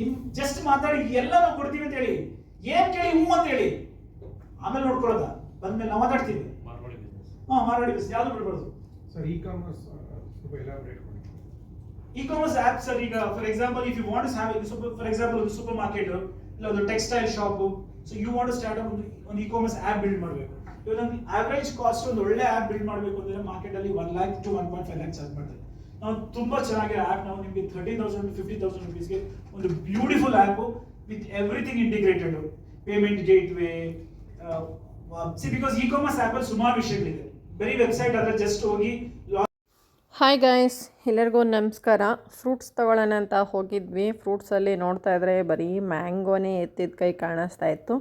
ನಿಮ್ ಜಸ್ಟ್ ಮಾತಾಡಿ ಎಲ್ಲ ನಾವು ಕೊಡ್ತೀವಿ ಅಂತ ಹೇಳಿ. ಏನ್ ಕೇಳಿ ಹ್ಞೂ ಅಂತ ಹೇಳಿ. ಆಮೇಲೆ ನೋಡ್ಕೊಳ್ಳೋದ? ಬಂದ್ಮೇಲೆ ನಾವು ಮಾತಾಡ್ತೀವಿ. ಮಾರ್ವಾಡಿ ಬಿಸ್ನೆಸ್ ಹಾ ಮಾರಾಡಿ ಬಿಸಿ ಯಾವ್ದು ಬಿಡ್ಬಾರ್ದು? ಸರ್ ಇ ಕಾಮರ್ಸ್ ಸ್ವಲ್ಪ ಎಲಾಬ್ರೇಟ್ ಮಾಡಿ. ಇ ಕಾಮರ್ಸ್ ಆಪ್ ಸರ್ ಈಗ for example if you want have super for example ಒಂದು ಸೂಪರ್ ಮಾರ್ಕೆಟ್ ಇಲ್ಲ ಒಂದು textile shop so you want start up ಒಂದು ಇ ಕಾಮರ್ಸ್ ಆಪ್ ಬಿಲ್ಡ್ ಮಾಡಬೇಕು. ಇವಾಗ ಆವ್ರೇಜ್ ಆವರೇಜ್ ಕಾಸ್ಟ್ ಒಂದು ಒಳ್ಳೆ ಆಪ್ ಬಿಲ್ಡ್ ಮಾಡಬೇಕು ಅಂದ್ರೆ ಮಾರ್ಕೆಟ್ ಅಲ್ಲಿ one lakh to one point five lakh charge ಮಾಡ್ತಾರೆ. ನಾವು ತುಂಬಾ ಚೆನ್ನಾಗಿರೋ ಆಪ್ ನಾವು ನಿಮಗೆ ಥರ್ಟಿ ತೌಸಂಡ್ ಫಿಫ್ಟಿ ತೌಸಂಡ್ ರುಪೀಸ್ಗೆ ಒಂದು beautiful app with everything integrated payment gateway see because e commerce ಆ್ಯಪಲ್ಲಿ ಸುಮಾರು ವಿಷಯಗಳಿದೆ. ಬರೀ ವೆಬ್ಸೈಟ್ ಆದರೆ ಜಸ್ಟ್ ಹೋಗಿ ಹಾಯ್ ಗಾಯ್ಸ್ ಎಲ್ಲರಿಗೂ ನಮಸ್ಕಾರ. ಫ್ರೂಟ್ಸ್ ತೊಗೊಳ್ಳೋಣ ಅಂತ ಹೋಗಿದ್ವಿ. ಫ್ರೂಟ್ಸಲ್ಲಿ ನೋಡ್ತಾ ಇದ್ರೆ ಬರೀ ಮ್ಯಾಂಗೋನೇ ಎತ್ತಿದ ಕೈ ಕಾಣಿಸ್ತಾ ಇತ್ತು.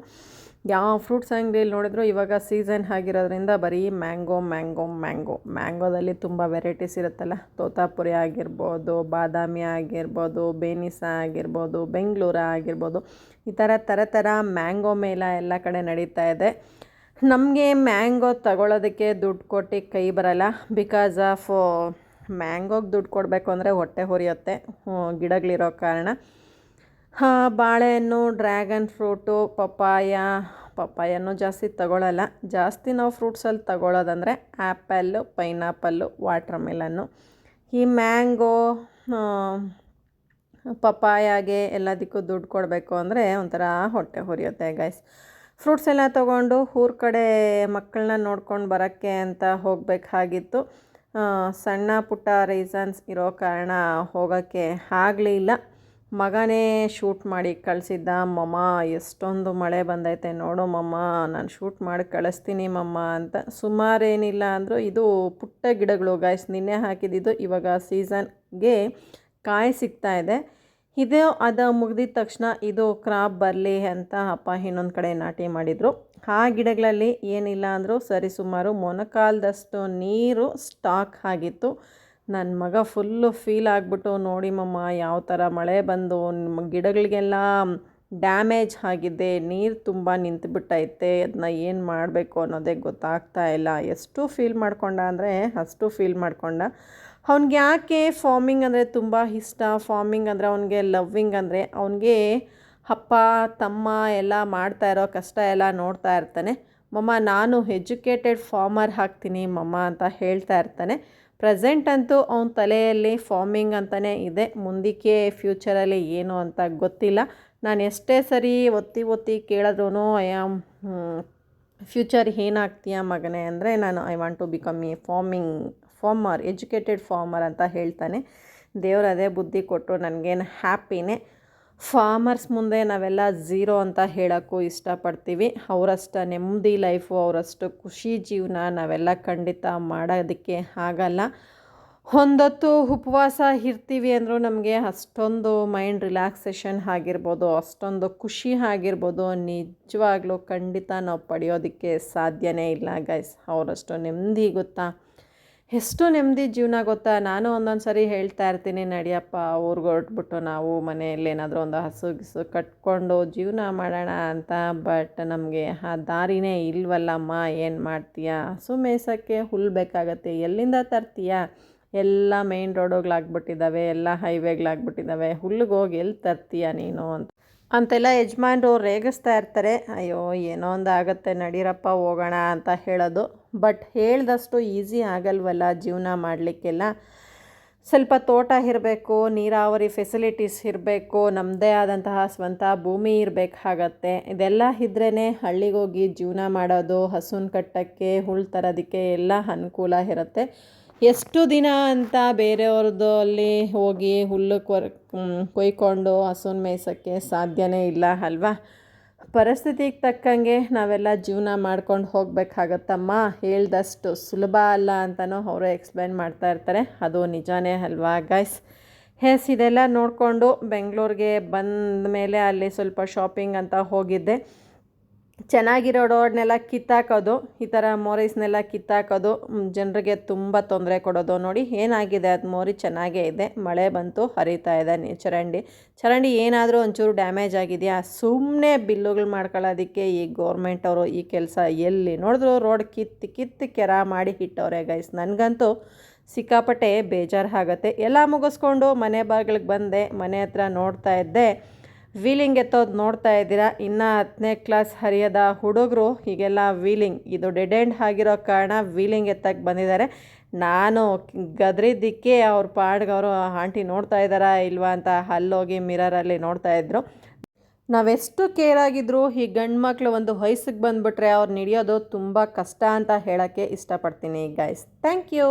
ಯಾವ ಫ್ರೂಟ್ಸ್ ಅಂಗಡಿಯಲ್ಲಿ ನೋಡಿದ್ರು ಇವಾಗ ಸೀಸನ್ ಆಗಿರೋದ್ರಿಂದ ಬರೀ ಮ್ಯಾಂಗೋ ಮ್ಯಾಂಗೋ ಮ್ಯಾಂಗೋ ಮ್ಯಾಂಗೋದಲ್ಲಿ ತುಂಬ ವೆರೈಟೀಸ್ ಇರುತ್ತಲ್ಲ. ತೋತಾಪುರಿ ಆಗಿರ್ಬೋದು, ಬಾದಾಮಿ ಆಗಿರ್ಬೋದು, ಬೇನಿಸ ಆಗಿರ್ಬೋದು, ಬೆಂಗಳೂರು ಆಗಿರ್ಬೋದು. ಈ ಥರ ಥರ ಥರ ಮ್ಯಾಂಗೋ ಮೇಳ ಎಲ್ಲ ಕಡೆ ನಡೀತಾ ಇದೆ. ನಮಗೆ ಮ್ಯಾಂಗೋ ತಗೊಳ್ಳೋದಕ್ಕೆ ದುಡ್ಡು ಕೊಟ್ಟು ಕೈ ಬರಲ್ಲ. ಬಿಕಾಸ್ ಆಫ್ ಮ್ಯಾಂಗೋಗೆ ದುಡ್ಡು ಕೊಡಬೇಕು ಅಂದರೆ ಹೊಟ್ಟೆ ಹೊರಿಯುತ್ತೆ. ಗಿಡಗಳಿರೋ ಕಾರಣ. ಬಾಳೆಹಣ್ಣು, ಡ್ರ್ಯಾಗನ್ ಫ್ರೂಟು, ಪಪ್ಪಾಯ ಪಪ್ಪಾಯನ್ನು ಜಾಸ್ತಿ ತಗೊಳ್ಳಲ್ಲ ಜಾಸ್ತಿ ನಾವು ಫ್ರೂಟ್ಸಲ್ಲಿ ತಗೊಳ್ಳೋದಂದರೆ ಆ್ಯಪಲ್ಲು, ಪೈನಾಪಲ್ಲು ವಾಟ್ರ್ ಈ ಮ್ಯಾಂಗೋ ಪಪ್ಪಾಯಾಗೆ ಎಲ್ಲದಕ್ಕೂ ದುಡ್ಡು ಕೊಡಬೇಕು ಅಂದರೆ ಒಂಥರ ಹೊಟ್ಟೆ ಹುರಿಯುತ್ತೆ ಗೈಸ್ ಫ್ರೂಟ್ಸ್ ಎಲ್ಲ ತೊಗೊಂಡು ಊರ ಕಡೆ ಮಕ್ಕಳನ್ನ ನೋಡ್ಕೊಂಡು ಬರೋಕ್ಕೆ ಅಂತ ಹೋಗಬೇಕಾಗಿತ್ತು. ಸಣ್ಣ ಪುಟ್ಟ ರೀಸನ್ಸ್ ಇರೋ ಕಾರಣ ಹೋಗೋಕ್ಕೆ ಆಗಲಿಲ್ಲ ಮಗನೇ ಶೂಟ್ ಮಾಡಿ ಕಳಿಸಿದ್ದ, ಮಮ್ಮ, ಎಷ್ಟೊಂದು ಮಳೆ ಬಂದೈತೆ ನೋಡು ಮಮ್ಮ, ನಾನು ಶೂಟ್ ಮಾಡಿ ಕಳಿಸ್ತೀನಿ ಮಮ್ಮ ಅಂತ. ಸುಮಾರೇನಿಲ್ಲ ಅಂದರೂ, ಇದು ಪುಟ್ಟ ಗಿಡಗಳು ಗಾಯ್ಸ್ ನಿನ್ನೆ ಹಾಕಿದ್ದಿದ್ದು ಇವಾಗ ಸೀಸನ್ಗೆ ಕಾಯಿ ಸಿಗ್ತಾ ಇದೆ. ಇದು ಅದು ಮುಗ್ದಿದ ತಕ್ಷಣ ಇದು ಕ್ರಾಪ್ ಬರಲಿ ಅಂತ ಅಪ್ಪ ಇನ್ನೊಂದು ಕಡೆ ನಾಟಿ ಮಾಡಿದರು. ಆ ಗಿಡಗಳಲ್ಲಿ ಏನಿಲ್ಲ ಅಂದರೂ ಸರಿಸುಮಾರು ಮೊನಕಾಲದಷ್ಟು ನೀರು ಸ್ಟಾಕ್ ಆಗಿತ್ತು. ನನ್ನ ಮಗ ಫುಲ್ಲು ಫೀಲ್ ಆಗಿಬಿಟ್ಟು, ನೋಡಿ ಮಮ್ಮ, ಯಾವ ಥರ ಮಳೆ ಬಂದು, ನಿಮ್ಮ ಗಿಡಗಳಿಗೆಲ್ಲ ಡ್ಯಾಮೇಜ್ ಆಗಿದೆ, ನೀರು ತುಂಬ ನಿಂತುಬಿಟ್ಟೈತೆ ಅದನ್ನ ಏನು ಮಾಡಬೇಕು ಅನ್ನೋದೇ ಗೊತ್ತಾಗ್ತಾ ಇಲ್ಲ. ಎಷ್ಟು ಫೀಲ್ ಮಾಡ್ಕೊಂಡ ಅಂದರೆ, ಅಷ್ಟು ಫೀಲ್ ಮಾಡ್ಕೊಂಡ. ಅವ್ನಿಗೆ ಯಾಕೆ ಫಾರ್ಮಿಂಗ್ ಅಂದರೆ ತುಂಬ ಇಷ್ಟ, ಫಾರ್ಮಿಂಗ್ ಅಂದರೆ ಅವನಿಗೆ ಲವ್ವಿಂಗ್ ಅಂದರೆ, ಅವನಿಗೆ ಅಪ್ಪ, ತಮ್ಮ ಎಲ್ಲ ಮಾಡ್ತಾ ಇರೋ ಕಷ್ಟ ಎಲ್ಲ ನೋಡ್ತಾ ಇರ್ತಾನೆ. ಮಮ್ಮ, ನಾನು ಎಜುಕೇಟೆಡ್ ಫಾರ್ಮರ್ ಹಾಕ್ತೀನಿ ಮಮ್ಮ ಅಂತ ಹೇಳ್ತಾ ಇರ್ತಾನೆ. ಪ್ರೆಸೆಂಟ್ ಅಂತೂ ಅವನ ತಲೆಯಲ್ಲಿ ಫಾರ್ಮಿಂಗ್ ಅಂತಲೇ ಇದೆ. ಮುಂದಕ್ಕೆ ಫ್ಯೂಚರಲ್ಲಿ ಏನು ಅಂತ ಗೊತ್ತಿಲ್ಲ. ನಾನು ಎಷ್ಟೇ ಸರಿ ಒತ್ತಿ ಒತ್ತಿ ಕೇಳಿದ್ರೂ ಐ ಆಮ್ ಫ್ಯೂಚರ್ ಏನಾಗ್ತೀಯ ಮಗನೇ? ಅಂದರೆ ನಾನು, I want to become a farming, farmer, educated farmer ಅಂತ ಹೇಳ್ತಾನೆ. ದೇವ್ರು ಅದೇ ಬುದ್ಧಿ ಕೊಟ್ಟು ನನಗೇನು ಹ್ಯಾಪಿನೇ ಫಾರ್ಮರ್ಸ್ ಮುಂದೆ ನಾವೆಲ್ಲ ಝೀರೋ ಅಂತ ಹೇಳೋಕ್ಕೂ ಇಷ್ಟಪಡ್ತೀವಿ. ಅವರಷ್ಟು ನೆಮ್ಮದಿ ಲೈಫು, ಅವರಷ್ಟು ಖುಷಿ ಜೀವನ ನಾವೆಲ್ಲ ಖಂಡಿತ ಮಾಡೋದಕ್ಕೆ ಆಗಲ್ಲ. ಒಂದೊತ್ತು ಉಪವಾಸ ಇರ್ತೀವಿ ಅಂದರೂ ನಮಗೆ ಅಷ್ಟೊಂದು ಮೈಂಡ್ ರಿಲ್ಯಾಕ್ಸೇಷನ್ ಆಗಿರ್ಬೋದು, ಅಷ್ಟೊಂದು ಖುಷಿ ಆಗಿರ್ಬೋದು. ನಿಜವಾಗ್ಲೂ ಖಂಡಿತ ನಾವು ಪಡೆಯೋದಕ್ಕೆ ಸಾಧ್ಯನೇ ಇಲ್ಲ, ಗೈಸ್. ಅವರಷ್ಟು ನೆಮ್ಮದಿ ಗೊತ್ತಾ? ಎಷ್ಟು ನೆಮ್ಮದಿ ಜೀವನ ಗೊತ್ತಾ? ನಾನು ಒಂದೊಂದು ಸರಿ ಹೇಳ್ತಾ ಇರ್ತೀನಿ, ನಡಿಯಪ್ಪ, ಊರಿಗೆ ಹೊರಟ್ಬಿಟ್ಟು ನಾವು ಮನೆಯಲ್ಲಿ ಏನಾದರೂ ಒಂದು ಹಸು ಗಿಸು ಕಟ್ಕೊಂಡು ಜೀವನ ಮಾಡೋಣ ಅಂತ. ಬಟ್ ನಮಗೆ ಆ ದಾರಿನೇ ಇಲ್ವಲ್ಲಮ್ಮ, ಏನು ಮಾಡ್ತೀಯಾ? ಹಸು ಮೇಯ್ಸೋಕ್ಕೆ ಹುಲ್ಲು ಬೇಕಾಗತ್ತೆ. ಎಲ್ಲಿಂದ ತರ್ತೀಯಾ? ಎಲ್ಲ ಮೇಯ್ನ್ ರೋಡುಗಳಾಗ್ಬಿಟ್ಟಿದ್ದಾವೆ ಎಲ್ಲ ಹೈವೇಗಳಾಗ್ಬಿಟ್ಟಿದ್ದಾವೆ ಹುಲ್ಲಿಗೆ ಹೋಗಿ ಎಲ್ಲಿ ತರ್ತೀಯ ನೀನು ಅಂತ. ಅಂತೆಲ್ಲ ಯಜಮಾನ್ರು ರೇಗಿಸ್ತಾ ಇರ್ತಾರೆ. ಅಯ್ಯೋ, ಏನೋ ಒಂದು ಆಗುತ್ತೆ, ನಡೀರಪ್ಪ, ಹೋಗೋಣ ಅಂತ ಹೇಳೋದು. ಬಟ್ ಹೇಳ್ದಷ್ಟು ಈಸಿ ಆಗಲ್ವಲ್ಲ ಜೀವನ ಮಾಡಲಿಕ್ಕೆಲ್ಲ. ಸ್ವಲ್ಪ ತೋಟ ಇರಬೇಕು, ನೀರಾವರಿ ಫೆಸಿಲಿಟೀಸ್ ಇರಬೇಕು ನಮ್ಮದೇ ಆದಂತಹ ಸ್ವಂತ ಭೂಮಿ ಇರಬೇಕಾಗತ್ತೆ. ಇದೆಲ್ಲ ಇದ್ರೇ ಹಳ್ಳಿಗೋಗಿ ಜೀವನ ಮಾಡೋದು, ಹಸುನ ಕಟ್ಟಕ್ಕೆ, ಹುಳು ತರೋದಕ್ಕೆ ಎಲ್ಲ ಅನುಕೂಲ ಇರುತ್ತೆ. ಎಷ್ಟು ದಿನ ಅಂತ ಬೇರೆಯವ್ರದ್ದು ಅಲ್ಲಿ ಹೋಗಿ ಹುಲ್ಲು ಕೊರ್, ಕೊಯ್ಕೊಂಡು ಹಸುನ ಮೇಯ್ಸೋಕ್ಕೆ ಸಾಧ್ಯವೇ ಇಲ್ಲ ಅಲ್ವಾ? ಪರಿಸ್ಥಿತಿಗೆ ತಕ್ಕಂಗೆ ನಾವೆಲ್ಲ ಜೀವನ ಮಾಡ್ಕೊಂಡು ಹೋಗ್ಬೇಕಾಗತ್ತಮ್ಮ. ಹೇಳ್ದಷ್ಟು ಸುಲಭ ಅಲ್ಲ ಅಂತಲೂ ಅವರು ಎಕ್ಸ್ಪ್ಲೈನ್ ಮಾಡ್ತಾ ಇರ್ತಾರೆ. ಅದು ನಿಜಾನೇ ಅಲ್ವಾ ಗೈಸ್ ಹೆಸ್ ಇದೆಲ್ಲ ನೋಡಿಕೊಂಡು ಬೆಂಗಳೂರಿಗೆ ಬಂದ ಮೇಲೆ ಅಲ್ಲಿ ಸ್ವಲ್ಪ ಶಾಪಿಂಗ್ ಅಂತ ಹೋಗಿದ್ದೆ. ಚೆನ್ನಾಗಿರೋ ರೋಡ್ನೆಲ್ಲ ಕಿತ್ತಾಕೋದು, ಈ ಥರ ಮೋರೀಸ್ನೆಲ್ಲ ಕಿತ್ತಾಕೋದು ಜನರಿಗೆ ತುಂಬ ತೊಂದರೆ ಕೊಡೋದು. ನೋಡಿ, ಏನಾಗಿದೆ? ಅದು ಮೋರಿ ಚೆನ್ನಾಗೇ ಇದೆ. ಮಳೆ ಬಂತು, ಹರಿತಾ ಇದೆ ನೀ, ಚರಂಡಿ. ಚರಂಡಿ ಏನಾದರೂ ಒಂಚೂರು ಡ್ಯಾಮೇಜ್ ಆಗಿದೆಯಾ? ಸುಮ್ಮನೆ ಬಿಲ್ಲುಗಳು ಮಾಡ್ಕೊಳ್ಳೋದಕ್ಕೆ ಈ ಗೌರ್ಮೆಂಟ್ ಅವರು ಈ ಕೆಲಸ ಎಲ್ಲಿ ನೋಡಿದ್ರು ರೋಡ್ ಕಿತ್ತು ಕಿತ್ತು ಕೆರ ಮಾಡಿ ಇಟ್ಟವ್ರೆ ಗೈಸ್ ನನಗಂತೂ ಸಿಕ್ಕಾಪಟ್ಟೆ ಬೇಜಾರು ಆಗುತ್ತೆ. ಎಲ್ಲ ಮುಗಿಸ್ಕೊಂಡು ಮನೆ ಬಾಗಿಲಿಗೆ ಬಂದೆ, ಮನೆ ಹತ್ರ ನೋಡ್ತಾ ಇದ್ದೆ. ವೀಲಿಂಗ್ ಎತ್ತೋದು ನೋಡ್ತಾ ಇದ್ದೀರಾ? ಇನ್ನು ಹತ್ತನೇ ಕ್ಲಾಸ್ ಹರಿಯದ ಹುಡುಗರು, ಹೀಗೆಲ್ಲ ವೀಲಿಂಗ್, ಇದು ಡೆಡ್ ಎಂಡ್ ಆಗಿರೋ ಕಾರಣ ವೀಲಿಂಗ್ ಎತ್ತಕ್ಕೆ ಬಂದಿದ್ದಾರೆ. ನಾನು ಗದ್ರಿದ್ದಕ್ಕೆ ಅವ್ರ ಪಾಡ್ಗೆ ಅವರು ಆಂಟಿ ನೋಡ್ತಾ ಇದ್ದಾರಾ ಇಲ್ವಾ? ಅಂತ ಅಲ್ಲೋಗಿ ಮಿರರಲ್ಲಿ ನೋಡ್ತಾ ಇದ್ರು. ನಾವೆಷ್ಟು ಕೇರ್ ಆಗಿದ್ರು, ಈ ಗಂಡು ಮಕ್ಕಳು ಒಂದು ವಯಸ್ಸಿಗೆ ಬಂದುಬಿಟ್ರೆ ಅವ್ರು ನಡೆಯೋದು ತುಂಬ ಕಷ್ಟ ಅಂತ ಹೇಳೋಕ್ಕೆ ಇಷ್ಟಪಡ್ತೀನಿ ಗಾಯ್ಸ್ ಥ್ಯಾಂಕ್ ಯು